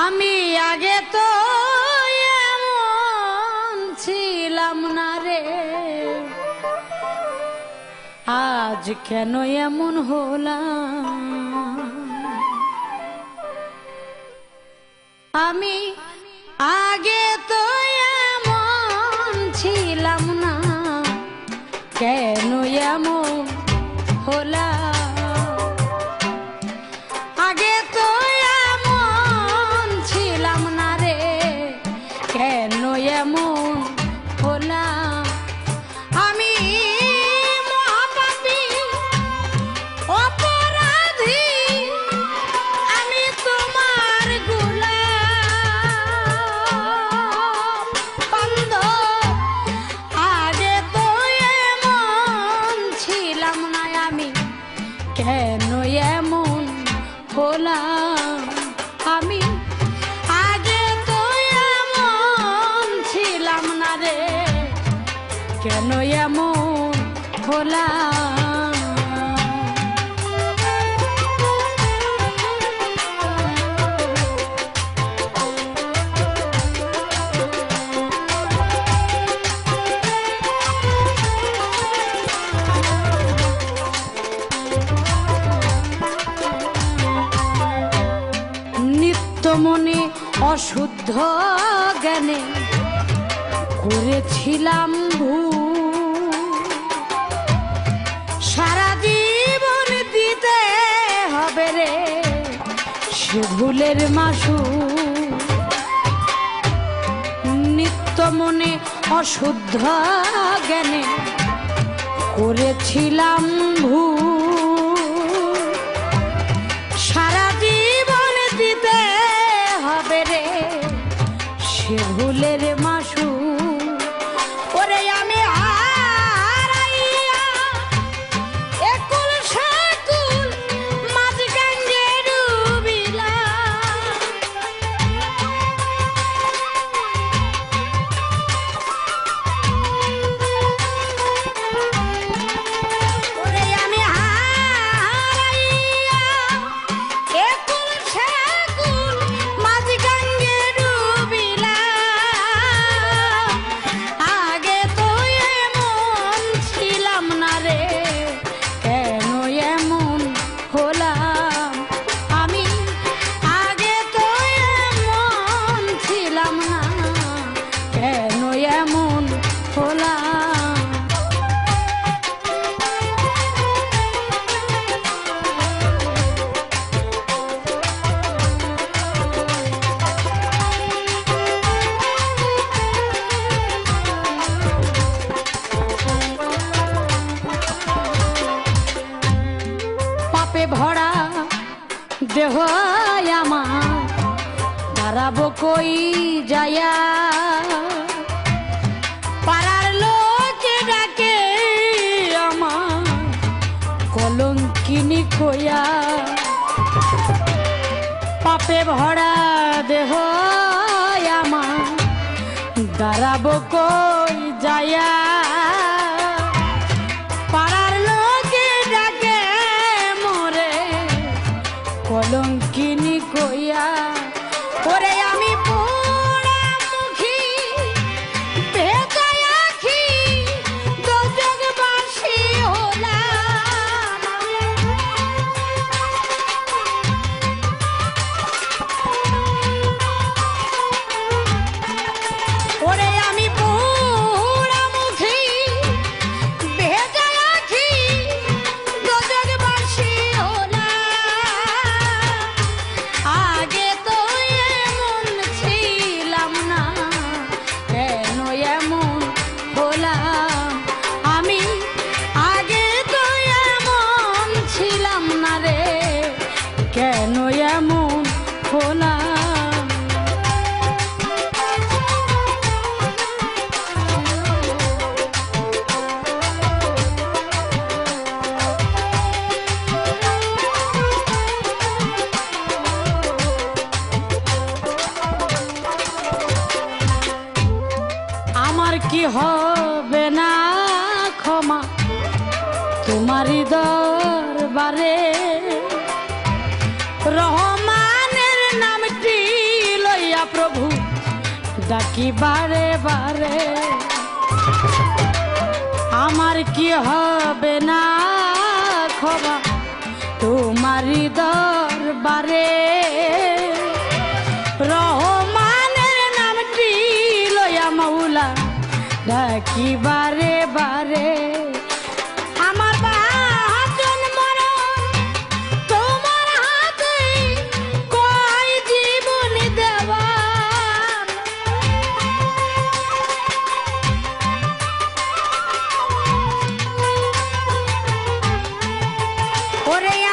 আমি আগে তো এমন ছিলাম না রে। আজ কেন এমন হলাম? আমি আগে তো এমন ছিলাম না। কেন এমন কেন এমন হলাম আমি? আগে তো এমন ছিলাম না রে। কেন এমন হলাম? মনে অশুদ্ধ জ্ঞানে করেছিলাম ভুল। সারা জীবন দিতে হবে রে সে ভুলের মাসু নিত্য মনে অশুদ্ধ জ্ঞানে করেছিলাম ভুল। এমন হলাম পাপে ভরা দেহ আমার দাঁড়াবো কই যায়া কইয়া। পাপে ভরা দেহ আমার দাঁড়াবো কই? হলাম। আমার কি হবে ডাকি বারে বারে? আমার কি হবে না খবা? তোমারি দরবারে রহমানের নামটি লয়া মৌলা ডাকি বারে ¡Ahora!